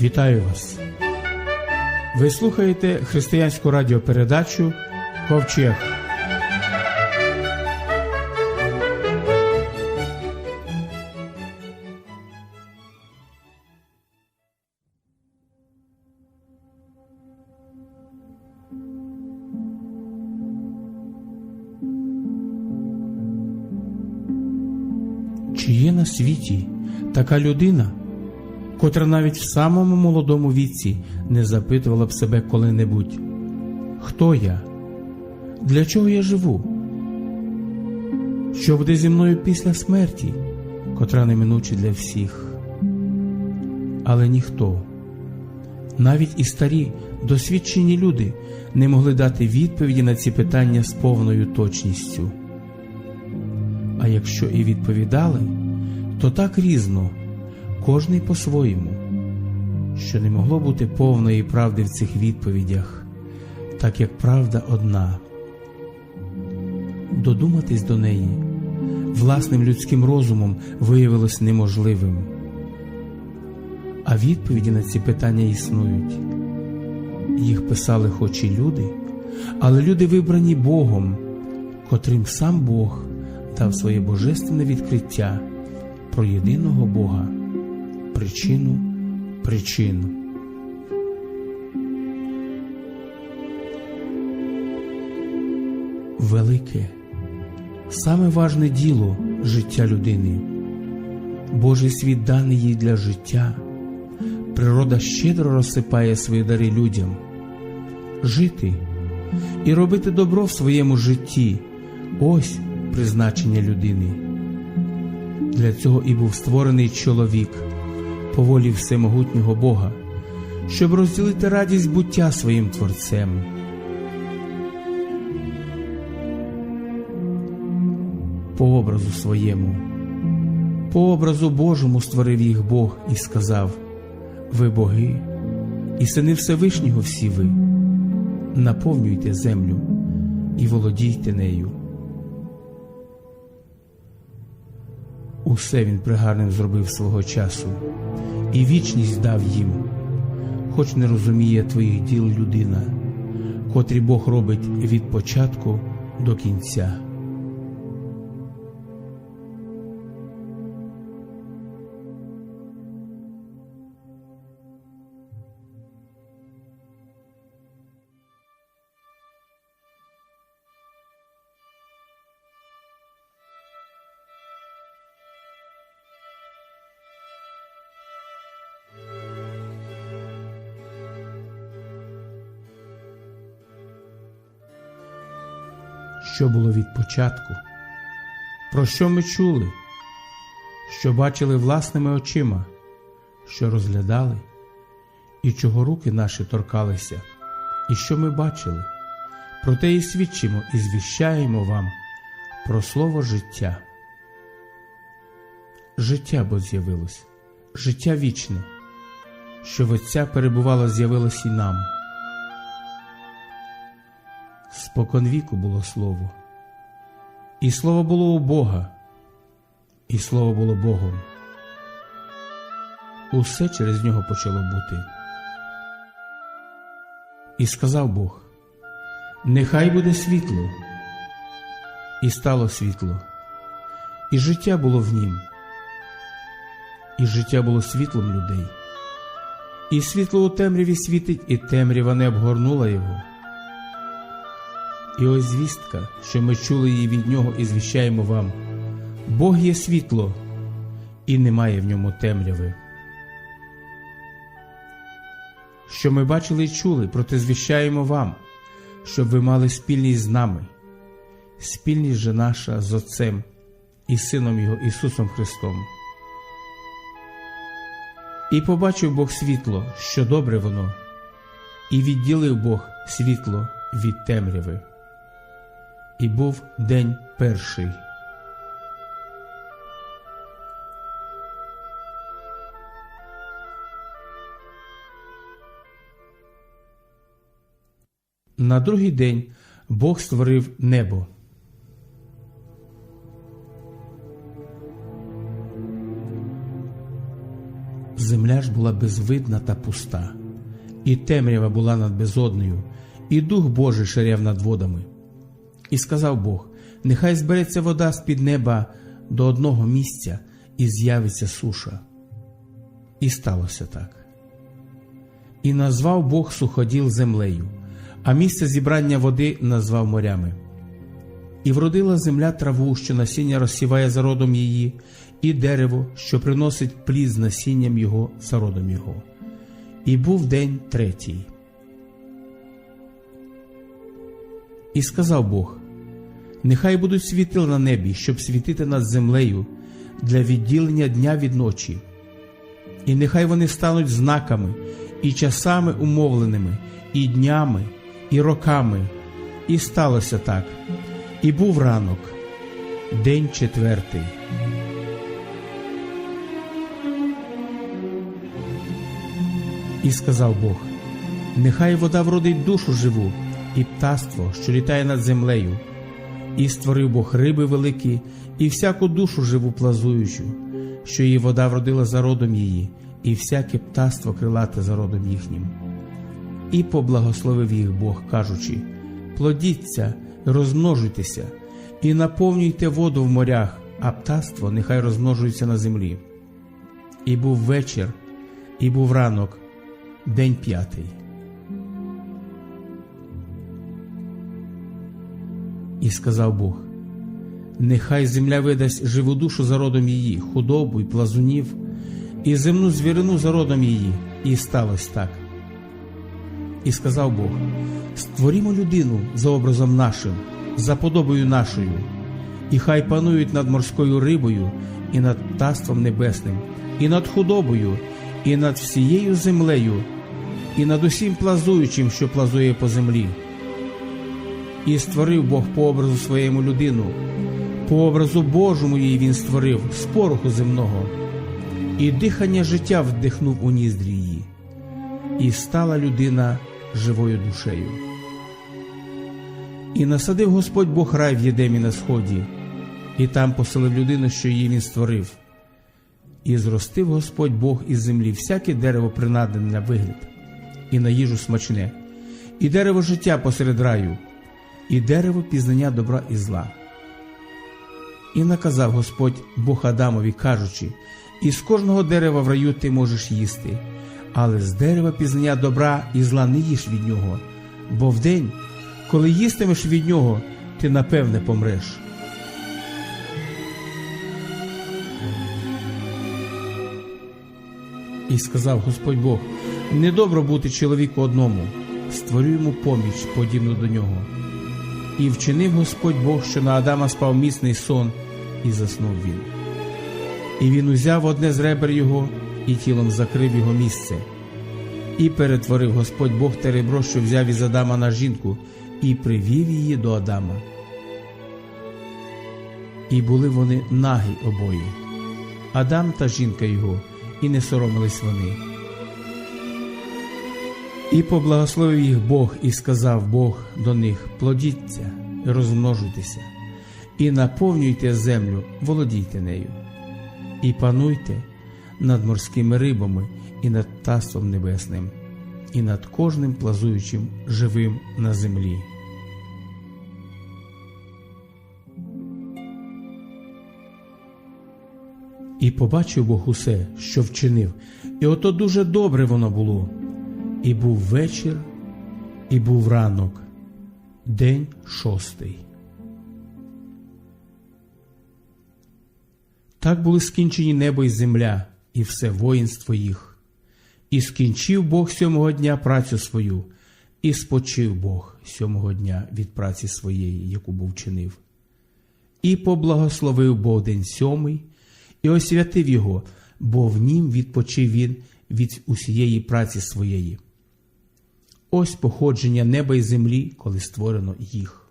Вітаю вас! Ви слухаєте християнську радіопередачу Ковчег. Чи є на світі така людина, котра навіть в самому молодому віці не запитувала б себе коли-небудь, хто я? Для чого я живу? Що буде зі мною після смерті, котра неминуча для всіх? Але ніхто, навіть і старі, досвідчені люди не могли дати відповіді на ці питання з повною точністю. А якщо і відповідали, то так різно, кожний по-своєму, що не могло бути повної правди в цих відповідях, так як правда одна. Додуматись до неї власним людським розумом виявилось неможливим. А відповіді на ці питання існують. Їх писали хоч і люди, але люди вибрані Богом, котрим сам Бог дав своє божественне відкриття про єдиного Бога, причину причин. Велике, саме важне діло життя людини. Божий світ даний їй для життя. Природа щедро розсипає свої дари людям. Жити і робити добро в своєму житті ось призначення людини. Для цього і був створений чоловік по волі всемогутнього Бога, щоб розділити радість буття своїм Творцем. По образу своєму, по образу Божому створив їх Бог і сказав: Ви боги, і сини Всевишнього всі ви, наповнюйте землю і володійте нею. Усе він пригарним зробив свого часу, і вічність дав їм, хоч не розуміє твоїх діл людина, котрі Бог робить від початку до кінця. Що було від початку, про що ми чули, що бачили власними очима, що розглядали, і чого руки наші торкалися, і що ми бачили, про те і свідчимо і звіщаємо вам про слово життя. Життя бо з'явилось, життя вічне, що в Отця перебувало, з'явилось і нам. Споконвіку було слово, і слово було у Бога, і слово було Богом. Усе через нього почало бути. І сказав Бог: Нехай буде світло, і стало світло, і життя було в нім, і життя було світлом людей, і світло у темряві світить, і темрява не обгорнула його. І ось звістка, що ми чули її від нього і звіщаємо вам: Бог є світло, і немає в ньому темряви. Що ми бачили і чули, проте звіщаємо вам, щоб ви мали спільність з нами, спільність же наша з Отцем і Сином Його Ісусом Христом. І побачив Бог світло, що добре воно, і відділив Бог світло від темряви і був день перший. На другий день Бог створив небо. Земля ж була безвидна та пуста, і темрява була над безодною, і Дух Божий ширяв над водами. І сказав Бог: Нехай збереться вода з під неба до одного місця, і з'явиться суша. І сталося так. І назвав Бог суходіл землею, а місце зібрання води назвав морями. І вродила земля траву, що насіння розсіває за родом її, і дерево, що приносить плід з насінням його за родом його. І був день третій. І сказав Бог: Нехай будуть світила на небі, щоб світити над землею для відділення дня від ночі, і нехай вони стануть знаками і часами умовленими, і днями, і роками. І сталося так. І був ранок, день четвертий. І сказав Бог: Нехай вода вродить душу живу, і птаство, що літає над землею, і створив Бог риби великі, і всяку душу живу плазуючу, що її вода вродила за родом її, і всяке птаство крилате за родом їхнім. І поблагословив їх Бог, кажучи: Плодіться, розмножуйтеся, і наповнюйте воду в морях, а птаство нехай розмножується на землі. І був вечір, і був ранок, день п'ятий. І сказав Бог: Нехай земля видасть живу душу за родом її, худобу й плазунів, і земну звірину за родом її, і сталося так. І сказав Бог: Створімо людину за образом нашим, за подобою нашою, і хай панують над морською рибою, і над птаством небесним, і над худобою, і над всією землею, і над усім плазуючим, що плазує по землі. І створив Бог по образу своєму людину, по образу Божому її він створив з пороху земного, і дихання життя вдихнув у ніздрі її, і стала людина живою душею. І насадив Господь Бог рай в Єдемі на сході, і там поселив людину, що її він створив. І зростив Господь Бог із землі всяке дерево принадне на вигляд, і на їжу смачне, і дерево життя посеред раю, і дерево пізнання добра і зла. І наказав Господь Бог Адамові, кажучи: із кожного дерева в раю ти можеш їсти, але з дерева пізнання добра і зла не їж від нього, бо вдень, коли їстимеш від нього, ти напевне помреш. І сказав Господь Бог: недобро бути чоловіку одному, створю йому поміч, подібну до нього. І вчинив Господь Бог, що на Адама спав міцний сон, і заснув він. І він узяв одне з ребер його і тілом закрив його місце. І перетворив Господь Бог те ребро, що взяв із Адама на жінку, і привів її до Адама. І були вони нагі обоє, Адам та жінка його, і не соромились вони. І поблагословив їх Бог, і сказав Бог до них: плодіться, розмножуйтеся, і наповнюйте землю, володійте нею, і пануйте над морськими рибами, і над птаством небесним, і над кожним плазуючим живим на землі. І побачив Бог усе, що вчинив, і ото дуже добре воно було. І був вечір, і був ранок, день шостий. Так були скінчені небо і земля, і все воїнство їх. І скінчив Бог сьомого дня працю свою, і спочив Бог сьомого дня від праці своєї, яку був чинив. І поблагословив Бог день сьомий, і освятив його, бо в нім відпочив він від усієї праці своєї. Ось походження неба і землі, коли створено їх.